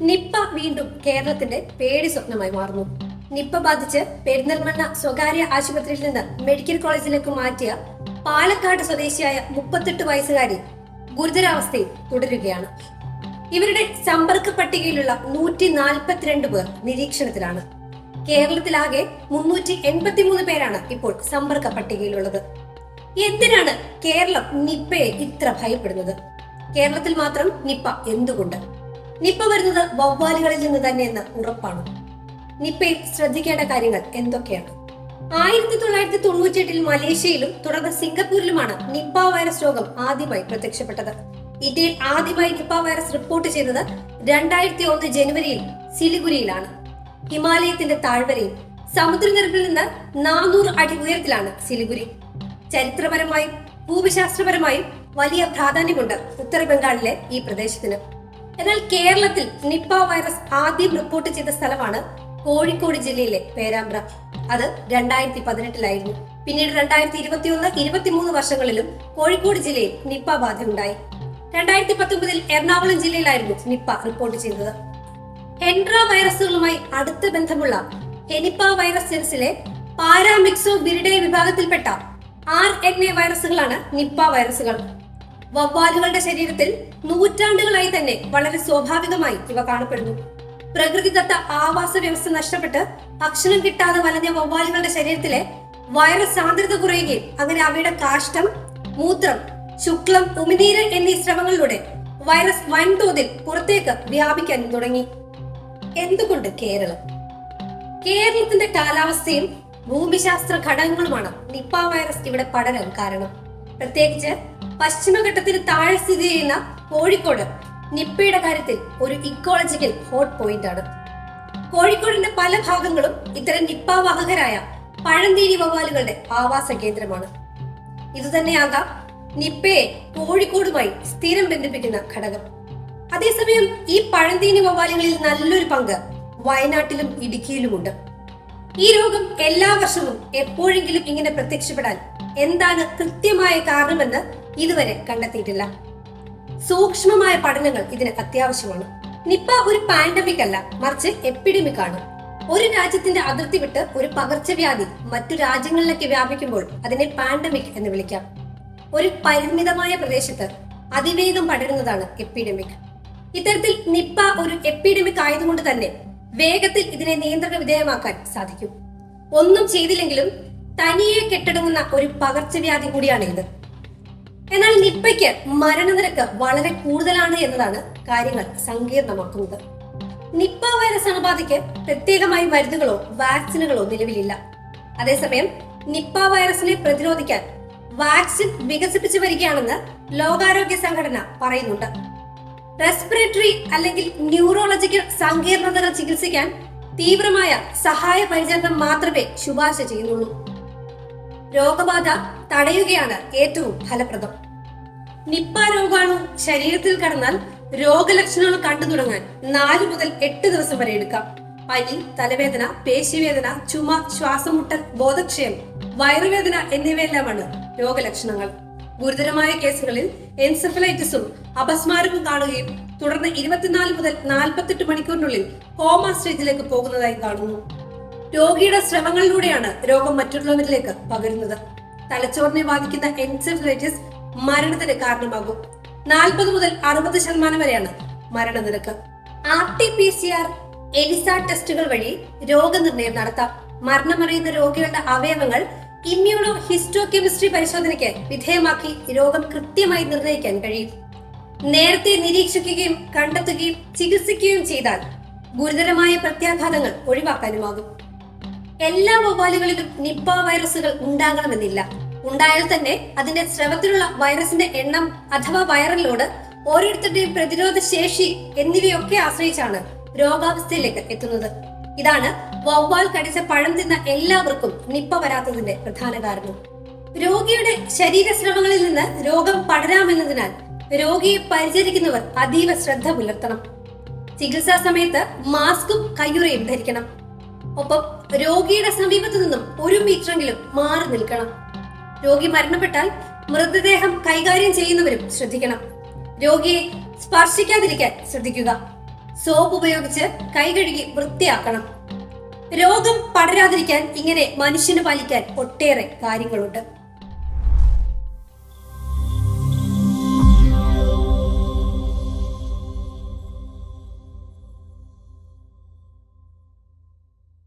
Nipah വീണ്ടും കേരളത്തിന്റെ പേടി സ്വപ്നമായി മാറുന്നു. നിപ്പ ബാധിച്ച് പെരിന്തൽമണ്ണ സ്വകാര്യ ആശുപത്രിയിൽ നിന്ന് മെഡിക്കൽ കോളേജിലേക്ക് മാറ്റിയ പാലക്കാട് സ്വദേശിയായ മുപ്പത്തെട്ട് വയസ്സുകാരി ഗുരുതരാവസ്ഥയിൽ തുടരുകയാണ്. ഇവരുടെ സമ്പർക്ക പട്ടികയിലുള്ള നൂറ്റി നാൽപ്പത്തിരണ്ട് പേർ നിരീക്ഷണത്തിലാണ്. കേരളത്തിലാകെ മുന്നൂറ്റി എൺപത്തിമൂന്ന് പേരാണ് ഇപ്പോൾ സമ്പർക്ക പട്ടികയിലുള്ളത്. എന്തിനാണ് കേരളം നിപ്പയെ ഇത്ര ഭയപ്പെടുന്നത്? കേരളത്തിൽ മാത്രം നിപ്പ എന്തുകൊണ്ട്? നിപ്പ വരുന്നത് വവ്വാലുകളിൽ നിന്ന് തന്നെ തന്നെയെന്ന് ഉറപ്പാണ്. നിപ്പയിൽ ശ്രദ്ധിക്കേണ്ട കാര്യങ്ങൾ എന്തൊക്കെയാണ്? ആയിരത്തി തൊള്ളായിരത്തി തൊണ്ണൂറ്റിയെട്ടിൽ മലേഷ്യയിലും തുടർന്ന് സിംഗപ്പൂരിലുമാണ് നിപ്പ വൈറസ് രോഗം ആദ്യമായി പ്രത്യക്ഷപ്പെട്ടത്. ഇന്ത്യയിൽ ആദ്യമായി നിപ്പ വൈറസ് റിപ്പോർട്ട് ചെയ്തത് രണ്ടായിരത്തി ഒന്ന് ജനുവരിയിൽ സിലിഗുരിയിലാണ്. ഹിമാലയത്തിന്റെ താഴ്വരയിൽ സമുദ്രനിരപ്പിൽ നിന്ന് നാനൂറ് അടി ഉയരത്തിലാണ് സിലിഗുരി. ചരിത്രപരമായും ഭൂമിശാസ്ത്രപരമായും വലിയ പ്രാധാന്യമുണ്ട് ഉത്തരബംഗാളിലെ ഈ പ്രദേശത്തിന്. എന്നാൽ കേരളത്തിൽ നിപ്പ വൈറസ് ആദ്യം റിപ്പോർട്ട് ചെയ്ത സ്ഥലമാണ് കോഴിക്കോട് ജില്ലയിലെ പേരാമ്പ്ര. അത് രണ്ടായിരത്തി പതിനെട്ടിലായിരുന്നു പിന്നീട് രണ്ടായിരത്തി ഇരുപത്തിയൊന്ന് ഇരുപത്തിമൂന്ന് വർഷങ്ങളിലും കോഴിക്കോട് ജില്ലയിൽ നിപ്പ ബാധയുണ്ടായി. രണ്ടായിരത്തി പത്തൊമ്പതിൽ എറണാകുളം ജില്ലയിലായിരുന്നു നിപ്പ റിപ്പോർട്ട് ചെയ്തത്. ഹെൻഡ്ര വൈറസുകളുമായി അടുത്ത ബന്ധമുള്ള ഹെനിപ്പ വൈറസ് ജെൻസിലെ പാരാമിക്സോ ബിരിഡേ വിഭാഗത്തിൽപ്പെട്ട ആർ എൻ എ വൈറസുകളാണ് നിപ്പ വൈറസുകൾ. വവ്വാലുകളുടെ ശരീരത്തിൽ നൂറ്റാണ്ടുകളായി തന്നെ വളരെ സ്വാഭാവികമായി ഇവ കാണപ്പെടുന്നു. പ്രകൃതിദത്ത ആവാസ വ്യവസ്ഥ നഷ്ടപ്പെട്ട് ഭക്ഷണം കിട്ടാതെ വലഞ്ഞ വവ്വാലുകളുടെ ശരീരത്തിലെ വൈറസ് സാന്ദ്രത കുറയുകയും അങ്ങനെ അവയുടെ കാഷ്ടം മൂത്രം ശുക്ലം ഉമിനീര് എന്നീ ശ്രമങ്ങളിലൂടെ വൈറസ് വൻതോതിൽ പുറത്തേക്ക് വ്യാപിക്കാൻ തുടങ്ങി. എന്തുകൊണ്ട് കേരളം? കേരളത്തിന്റെ കാലാവസ്ഥയും ഭൂമിശാസ്ത്ര ഘടകങ്ങളുമാണ് നിപ്പ വൈറസ് ഇവിടെ പടരാൻ കാരണം. പ്രത്യേകിച്ച് പശ്ചിമഘട്ടത്തിന് താഴെ സ്ഥിതി ചെയ്യുന്ന കോഴിക്കോട് നിപ്പയുടെ കാര്യത്തിൽ ഒരു ഇക്കോളജിക്കൽ ഹോട്ട് പോയിന്റ് ആണ്. കോഴിക്കോടിന്റെ പല ഭാഗങ്ങളും ഇത്തരം നിപ്പ വാഹകരായ പഴന്തീരി വവ്വാലുകളുടെ ആവാസ കേന്ദ്രമാണ്. ഇതുതന്നെയാകാം നിപ്പയെ കോഴിക്കോടുമായി സ്ഥിരം ബന്ധിപ്പിക്കുന്ന ഘടകം. അതേസമയം ഈ പഴന്തീനി വവ്വാലുകളിൽ നല്ലൊരു പങ്ക് വയനാട്ടിലും ഇടുക്കിയിലുമുണ്ട്. ഈ രോഗം എല്ലാ വർഷവും എപ്പോഴെങ്കിലും ഇങ്ങനെ പ്രത്യക്ഷപ്പെടാൻ എന്താണ് കൃത്യമായ കാരണമെന്ന് ഇതുവരെ കണ്ടെത്തിയിട്ടില്ല. സൂക്ഷ്മമായ പഠനങ്ങൾ ഇതിന് അത്യാവശ്യമാണ്. നിപ്പ ഒരു പാൻഡമിക് അല്ല മറിച്ച് എപ്പിഡമിക് ആണ്. ഒരു രാജ്യത്തിന്റെ അതിർത്തി വിട്ട് ഒരു പകർച്ചവ്യാധി മറ്റു രാജ്യങ്ങളിലേക്ക് വ്യാപിക്കുമ്പോൾ അതിനെ പാൻഡമിക് എന്ന് വിളിക്കാം. ഒരു പരിമിതമായ പ്രദേശത്ത് അതിവേഗം പടരുന്നതാണ് എപ്പിഡമിക് ഇത്തരത്തിൽ നിപ്പ ഒരു എപ്പിഡമിക് ആയതുകൊണ്ട് തന്നെ വേഗത്തിൽ ഇതിനെ നിയന്ത്രണ വിധേയമാക്കാൻ സാധിക്കും. ഒന്നും ചെയ്തില്ലെങ്കിലും തനിയെ കെട്ടടങ്ങുന്ന ഒരു പകർച്ചവ്യാധി കൂടിയാണ് ഇത്. എന്നാൽ നിപ്പയ്ക്ക് മരണനിരക്ക് വളരെ കൂടുതലാണ് എന്നതാണ് കാര്യങ്ങൾ സങ്കീർണമാക്കുന്നത്. നിപ്പ വൈറസ് അണുബാധയ്ക്ക് പ്രത്യേകമായി മരുന്നുകളോ വാക്സിനുകളോ നിലവിലില്ല. അതേസമയം നിപ്പ വൈറസിനെ പ്രതിരോധിക്കാൻ വാക്സിൻ വികസിപ്പിച്ചു വരികയാണെന്ന് ലോകാരോഗ്യ സംഘടന പറയുന്നുണ്ട്. റെസ്പിറേറ്ററി അല്ലെങ്കിൽ ന്യൂറോളജിക്കൽ സങ്കീർണതകൾ ചികിത്സിക്കാൻ തീവ്രമായ സഹായ പരിചരണം മാത്രമേ ശുപാർശ ചെയ്യുന്നുള്ളൂ. രോഗബാധ തടയുകയാണ് ഏറ്റവും ഫലപ്രദം. നിപ്പ രോഗാണു ശരീരത്തിൽ കടന്നാൽ രോഗലക്ഷണങ്ങൾ കണ്ടു തുടങ്ങാൻ നാല് മുതൽ എട്ട് ദിവസം വരെ എടുക്കാം. പനി തലവേദന പേശിവേദന ചുമ ശ്വാസമുട്ടൽ ബോധക്ഷയം വയറുവേദന എന്നിവയെല്ലാമാണ് രോഗലക്ഷണങ്ങൾ. ഗുരുതരമായ കേസുകളിൽ എൻസെഫലൈറ്റിസും അപസ്മാരവും കാണുകയും തുടർന്ന് ഇരുപത്തിനാല് മുതൽ നാൽപ്പത്തെട്ട് മണിക്കൂറിനുള്ളിൽ കോമ സ്റ്റേജിലേക്ക് പോകുന്നതായി കാണുന്നു. രോഗിയുടെ ശ്രമങ്ങളിലൂടെയാണ് രോഗം മറ്റുള്ളവരിലേക്ക് പകരുന്നത്. തലച്ചോറിനെ ബാധിക്കുന്ന എൻസെഫലൈറ്റിസ് മരണത്തിന് കാരണമാകും. നാൽപ്പത് മുതൽ അറുപത് ശതമാനം വരെയാണ് മരണനിരക്ക്. R T P C R ELISA ടെസ്റ്റുകൾ വഴി രോഗനിർണയം നടത്താം. മരണമറിയുന്ന രോഗികളുടെ അവയവങ്ങൾ ഇമ്മ്യൂണോ ഹിസ്റ്റോ കെമിസ്ട്രി പരിശോധനയ്ക്ക് വിധേയമാക്കി രോഗം കൃത്യമായി നിർണയിക്കാൻ കഴിയും. നേരത്തെ നിരീക്ഷിക്കുകയും കണ്ടെത്തുകയും ചികിത്സിക്കുകയും ചെയ്താൽ ഗുരുതരമായ പ്രത്യാഘാതങ്ങൾ ഒഴിവാക്കാനുമാകും. എല്ലാ വവ്വാലുകളിലും നിപ്പ വൈറസുകൾ ഉണ്ടാകണമെന്നില്ല. ഉണ്ടായാൽ തന്നെ അതിന്റെ സ്രവത്തിലുള്ള വൈറസിന്റെ എണ്ണം അഥവാ വൈറൽ ലോഡ് ഓരോരുത്തരുടെയും പ്രതിരോധ ശേഷി എന്നിവയൊക്കെ ആശ്രയിച്ചാണ് രോഗാവസ്ഥയിലേക്ക് എത്തുന്നത്. ഇതാണ് വവ്വാൽ കടിച്ച പഴം തിന്ന എല്ലാവർക്കും നിപ്പ വരാത്തതിന്റെ പ്രധാന കാരണം. രോഗിയുടെ ശരീരസ്രവങ്ങളിൽ നിന്ന് രോഗം പടരാമെന്നതിനാൽ രോഗിയെ പരിചരിക്കുന്നവർ അതീവ ശ്രദ്ധ പുലർത്തണം. ചികിത്സാ സമയത്ത് മാസ്കും കയ്യുറയും ധരിക്കണം. ഒപ്പം രോഗിയുടെ സമീപത്തു നിന്നും ഒരു മീറ്ററെങ്കിലും മാറി നിൽക്കണം. രോഗി മരണപ്പെട്ടാൽ മൃതദേഹം കൈകാര്യം ചെയ്യുന്നവരും ശ്രദ്ധിക്കണം. രോഗിയെ സ്പർശിക്കാതിരിക്കാൻ ശ്രദ്ധിക്കുക. സോപ്പ് ഉപയോഗിച്ച് കൈ കഴുകി വൃത്തിയാക്കണം. രോഗം പടരാതിരിക്കാൻ ഇങ്ങനെ മനുഷ്യന് പാലിക്കാൻ ഒട്ടേറെ കാര്യങ്ങളുണ്ട്.